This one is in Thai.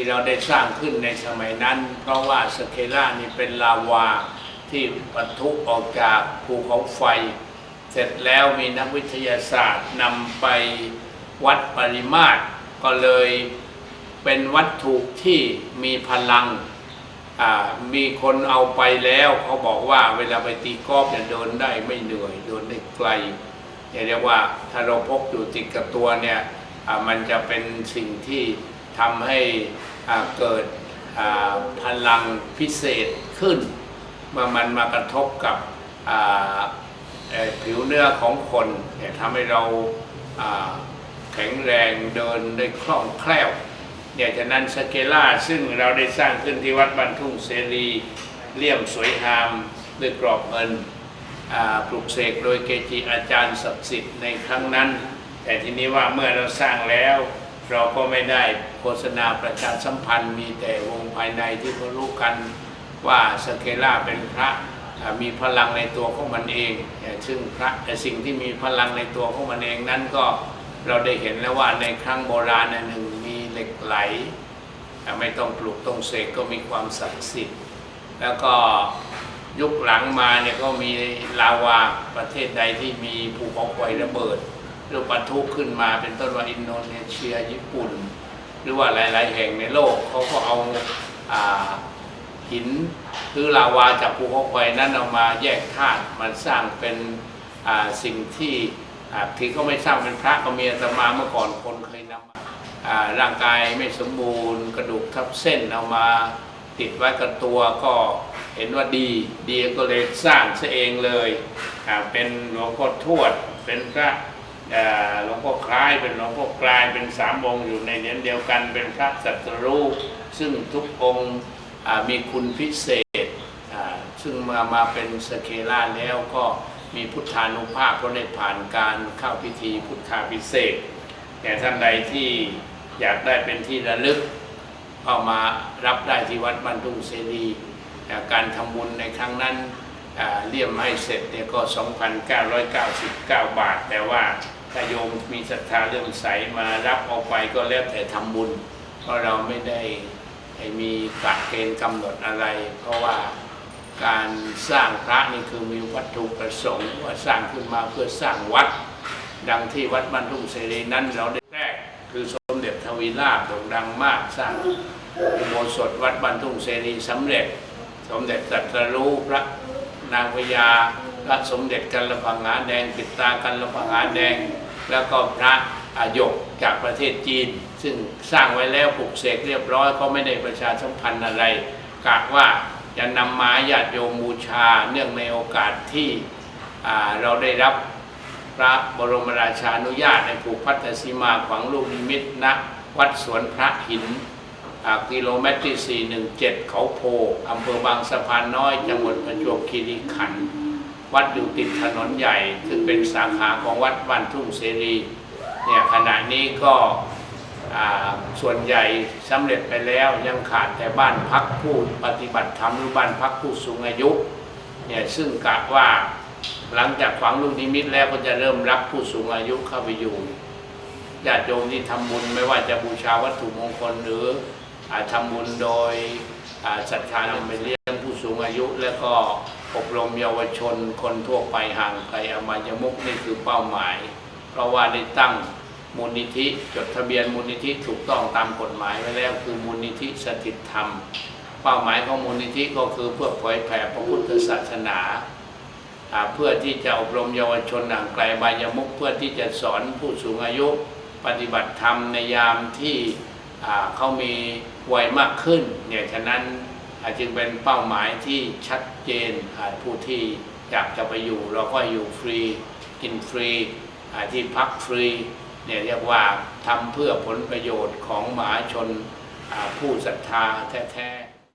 ที่เราได้สร้างขึ้นในสมัยนั้น เพราะว่าสเคล่านี่เป็นลาวาที่ปะทุออกจากภูเขาไฟ เสร็จแล้วมีนักวิทยาศาสตร์นำไปวัดปริมาตร ก็เลยเป็นวัตถุที่มีพลังมีคนเอาไปแล้วเขาบอกว่าเวลาไปตีกอล์ฟเนี่ยเดินได้ไม่เหนื่อยเดินได้ไกลเรียกว่าถ้าเราพกอยู่ติดกับตัวเนี่ยมันจะเป็นสิ่งที่ ทำให้เกิดพลังพิเศษขึ้นเมื่อมันมากระทบกับผิวเนื้อของคนเนี่ยทำให้เราแข็งแรงเดินได้คล่องแคล่วเนี่ยฉะนั้นสเกล่าซึ่งเราได้สร้างขึ้นที่วัดบันทุ่งเสรีเลี่ยมสวยงามด้วยกรอบเงินปลุกเสกโดยเกจิอาจารย์ศักดิ์สิทธิ์ในครั้งนั้น แต่ทีนี้ว่าเมื่อเราสร้างแล้ว เราก็ไม่ได้โฆษณาประชาสัมพันธ์ มีแต่วงภายในที่เขารู้กันว่าสเกล่าเป็นพระมีพลังในตัวของมันเองแต่ซึ่งพระแต่สิ่งที่มีพลังในตัวของมันเองนั้นก็เราได้เห็นแล้วว่าในครั้งโบราณหนึ่งมีเหล็กไหลอ่ไม่ต้องปลูกต้องเสกก็มีความศักดิ์สิทธิ์ แล้วก็ยุคหลังมาเนี่ยก็มีลาวาประเทศใดที่มีภูเขาไฟระเบิด หรือปะทุขึ้นมาเป็นต้นว่าอินโดนีเซียญี่ปุ่น หรือว่าหลาย ๆ แห่งในโลกเขาก็เอาอาหินหรือลาวาจากภูเขาไฟนั้นเอามาแยกธาตุมันสร้างเป็นสิ่งที่อ่าที่เขาไม่สร้างเป็นพระก็มีอาตมาเมื่อก่อนคนเคยนำร่างกายไม่สมบูรณ์ กระดูกทับเส้นเอามาติดไว้กับตัวก็เห็นว่าดีดีก็เลยสร้างซะเองเลยเป็นหลวงพ่อทวดเป็นพระ หลวงพ่อคล้ายเป็นหลวงพ่อกลายเป็นสามองค์อยู่ในเหรียญเดียวกันเป็นพระสัตรูซึ่งทุกองค์มีคุณพิเศษ ซึ่งมามาเป็นสเคล่าแล้วก็มีพุทธานุภาพเพราะได้ผ่านการเข้าพิธีพุทธาพิเศษแต่ท่านใดที่อยากได้เป็นที่ระลึกก็มารับได้ที่วัดบ้านทุ่งเสรีการทำบุญในครั้งนั้นเลี่ยมให้เสร็จเนี่ยก็ 2,999 บาท แต่ว่า ถ้าโยมมีศรัทธาเรื่องใสมารับเอาไปก็แล้วแต่ทำบุญ เพราะเราไม่ได้มีกฎเกณฑ์กำหนดอะไร เพราะว่าการสร้างพระนี่คือมีวัตถุประสงค์ว่าสร้างขึ้นมาเพื่อสร้างวัด ดังที่วัดบรรทุงเสรีนั้นเราได้แรกคือสมเด็จทวีราชโด่งดังมากสร้างอุโบสถวัดบรรทุงเสรีสำเร็จ สมเด็จตรัสรู้พระนางพญา พระสมเด็จกันละพังหาแดงปิดตากันละพังหาแดง แล้วก็พระอายกจากประเทศจีน ซึ่งสร้างไว้แล้วปลุกเสกเรียบร้อยก็ไม่ได้ประชาสัมพันธ์อะไรกะว่าจะนำมาญาติโยมบูชาเนื่องในโอกาสที่เราได้รับพระบรมราชานุญาตในผูกพัทธสีมาขวางลูกนิมิตรณวัดสวนพระหินกิโลเมตรที่ 417 เขาโพอำเภอบางสะพานน้อยจังหวัดประจวบคีรีขันธ์ วัดอยู่ติดถนนใหญ่ ซึ่งเป็นสาขาของวัดบ้านทุ่งเสรีเนี่ยขณะนี้ก็ส่วนใหญ่สำเร็จไปแล้วยังขาดแต่บ้านพักผู้ปฏิบัติธรรมหรือบ้านพักผู้สูงอายุเนี่ยซึ่งกะว่าหลังจากฝังลูกนิมิตแล้วก็จะเริ่มรับผู้สูงอายุเข้าไปอยู่ญาติโยมที่ทำบุญไม่ว่าจะบูชาวัตถุมงคลหรืออาทำบุญโดยศรัทธานำไปเลี้ย สูงอายุและก็อบรมเยาวชนคนทั่วไปห่างไกลอบายมุกนี่คือเป้าหมาย เพราะว่าได้ตั้งมูลนิธิจดทะเบียนมูลนิธิถูกต้องตามกฎหมายไว้แล้วคือมูลนิธิสถิตธรรม เป้าหมายของมูลนิธิก็คือเพื่อเผยแผ่พระพุทธศาสนาเพื่อที่จะอบรมเยาวชนห่างไกลบายมุกเพื่อที่จะสอนผู้สูงอายุ ปฏิบัติธรรมในยามที่เขามีวัยมากขึ้นเนี่ยฉะนั้น จึงเป็นเป้าหมายที่ชัดเจนผู้ที่อยากจะไปอยู่ เราก็อยู่ฟรีกินฟรีที่พักฟรีเนี่ยเรียกว่าทำเพื่อผลประโยชน์ของมหาชนผู้ศรัทธาแท้ๆ